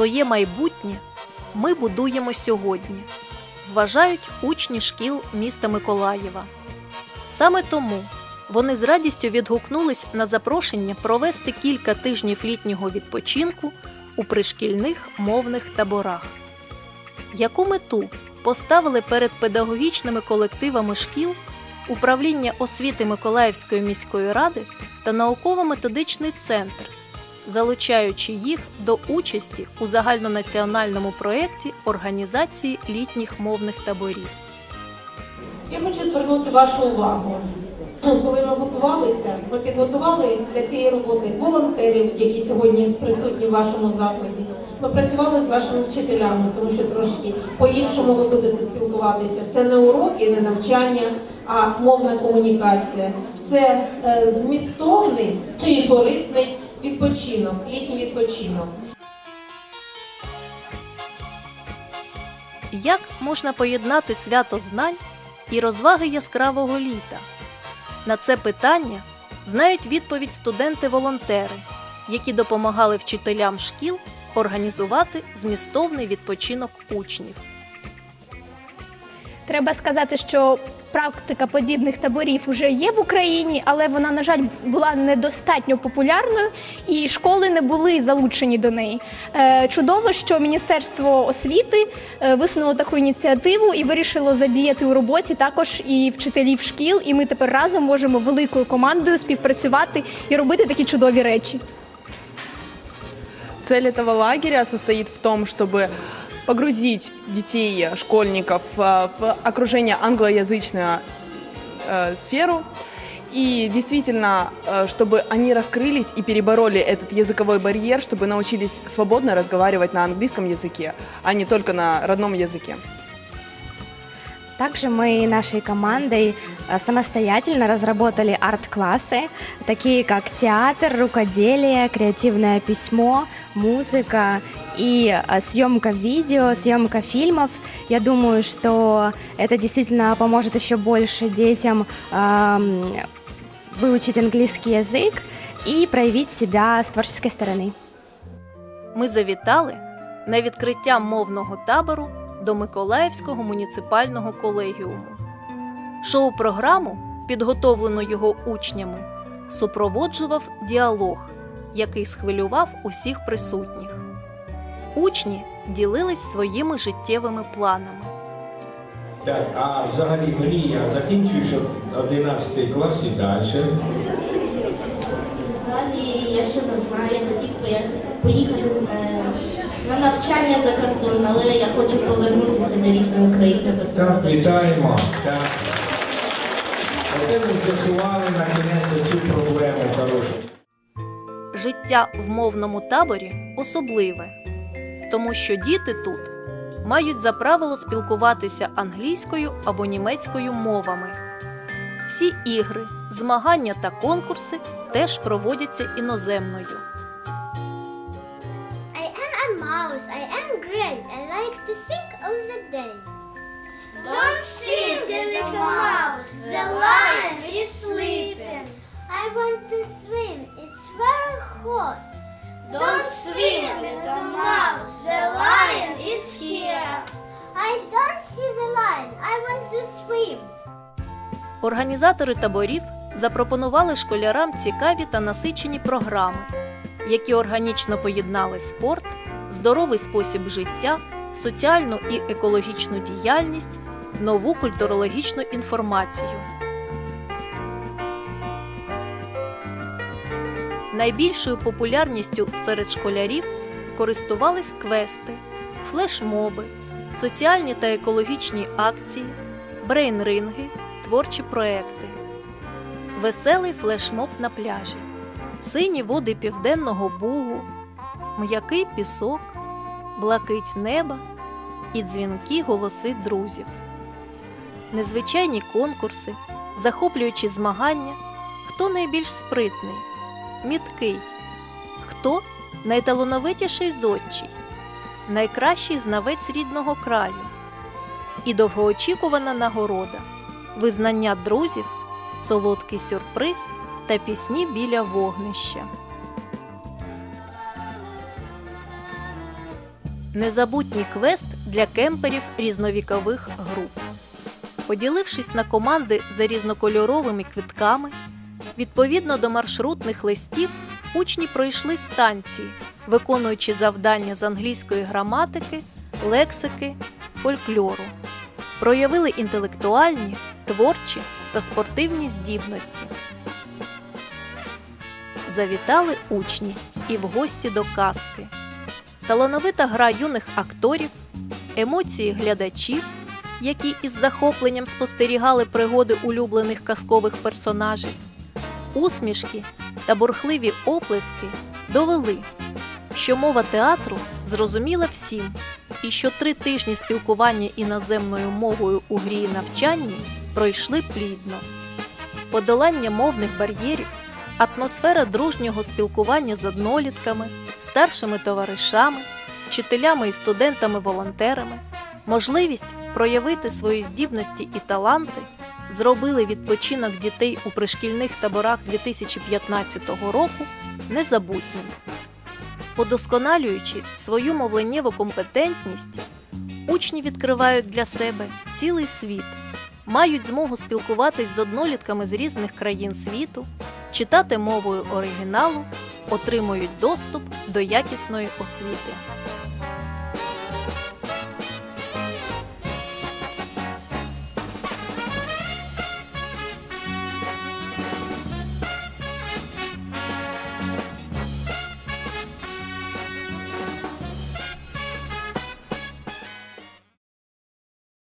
Своє майбутнє ми будуємо сьогодні, вважають учні шкіл міста Миколаєва. Саме тому вони з радістю відгукнулись на запрошення провести кілька тижнів літнього відпочинку у пришкільних мовних таборах. Яку мету поставили перед педагогічними колективами шкіл управління освіти Миколаївської міської ради та науково-методичний центр, залучаючи їх до участі у загальнонаціональному проєкті організації літніх мовних таборів. Я хочу звернути вашу увагу. Коли ми готувалися, ми підготували для цієї роботи волонтерів, які сьогодні присутні в вашому закладі. Ми працювали з вашими вчителями, тому що трошки по-іншому ви будете спілкуватися. Це не уроки, не навчання, а мовна комунікація. Це е, змістовний і корисний відпочинок, літній відпочинок. Як можна поєднати свято знань і розваги яскравого літа? На це питання знають відповідь студенти-волонтери, які допомагали вчителям шкіл організувати змістовний відпочинок учнів. Треба сказати, що практика подібних таборів вже є в Україні, але вона, на жаль, була недостатньо популярною, і школи не були залучені до неї. Е, Чудово, що Міністерство освіти е, висунуло таку ініціативу і вирішило задіяти у роботі також і вчителів шкіл. І ми тепер разом можемо великою командою співпрацювати і робити такі чудові речі. Цель этого лагеря состоит в том, чтобы погрузить детей, школьников э, в окружение англоязычную э, сферу. И действительно, э, чтобы они раскрылись и перебороли этот языковой барьер, чтобы научились свободно разговаривать на английском языке, а не только на родном языке. Также мы нашей командой э, самостоятельно разработали арт-классы, такие как театр, рукоделие, креативное письмо, музыка и э, съемка видео, съемка фильмов. Я думаю, что это действительно поможет еще больше детям эм, выучить английский язык и проявить себя с творческой стороны. Ми завітали на відкриття мовного табору до Миколаївського муніципального колегіуму. Шоу-програму, підготовлену його учнями, супроводжував діалог, який схвилював усіх присутніх. Учні ділились своїми життєвими планами. Так, а взагалі мрія, закінчуєш 11 клас і далі. Далі я ще не знаю, я хотів поїхати, поїхати е, на навчання за кордон, але я хочу повернутися до рідної України. Так, вітаємо. Так. Оце ми з'ясували на кінець цю проблему хорошу. Життя в мовному таборі особливе, тому що діти тут мають за правило спілкуватися англійською або німецькою мовами. Всі ігри, змагання та конкурси теж проводяться іноземною. Mouse. I am great. I like to sing all the day. Don't sing, little mouse. The lion is sleeping. I want to swim. It's very hot. Don't swim, little mouse. The lion is here. I don't see the lion. I want to swim. Організатори таборів запропонували школярам цікаві та насичені програми, які органічно поєднали спорт, здоровий спосіб життя, соціальну і екологічну діяльність, нову культурологічну інформацію. Найбільшою популярністю серед школярів користувались квести, флешмоби, соціальні та екологічні акції, брейнринги, творчі проекти. Веселий флешмоб на пляжі, сині води південного бугу, м'який пісок, блакить неба і дзвінкі голоси друзів. Незвичайні конкурси, захоплюючі змагання, хто найбільш спритний, міткий, хто найталановитіший зодчий, найкращий знавець рідного краю. І довгоочікувана нагорода, визнання друзів, солодкий сюрприз та пісні біля вогнища. Незабутній квест для кемперів різновікових груп. Поділившись на команди за різнокольоровими квитками, відповідно до маршрутних листів, учні пройшли станції, виконуючи завдання з англійської граматики, лексики, фольклору, проявили інтелектуальні, творчі та спортивні здібності. Завітали учні і в гості до казки. Талановита гра юних акторів, емоції глядачів, які із захопленням спостерігали пригоди улюблених казкових персонажів, усмішки та бурхливі оплески довели, що мова театру зрозуміла всім, і що три тижні спілкування іноземною мовою у грі і навчанні пройшли плідно. Подолання мовних бар'єрів, атмосфера дружнього спілкування з однолітками, старшими товаришами, вчителями і студентами-волонтерами, можливість проявити свої здібності і таланти. Зробили відпочинок дітей у пришкільних таборах 2015 року незабутнім. Удосконалюючи свою мовленнєву компетентність, учні відкривають для себе цілий світ, мають змогу спілкуватись з однолітками з різних країн світу, читати мовою оригіналу, отримують доступ до якісної освіти.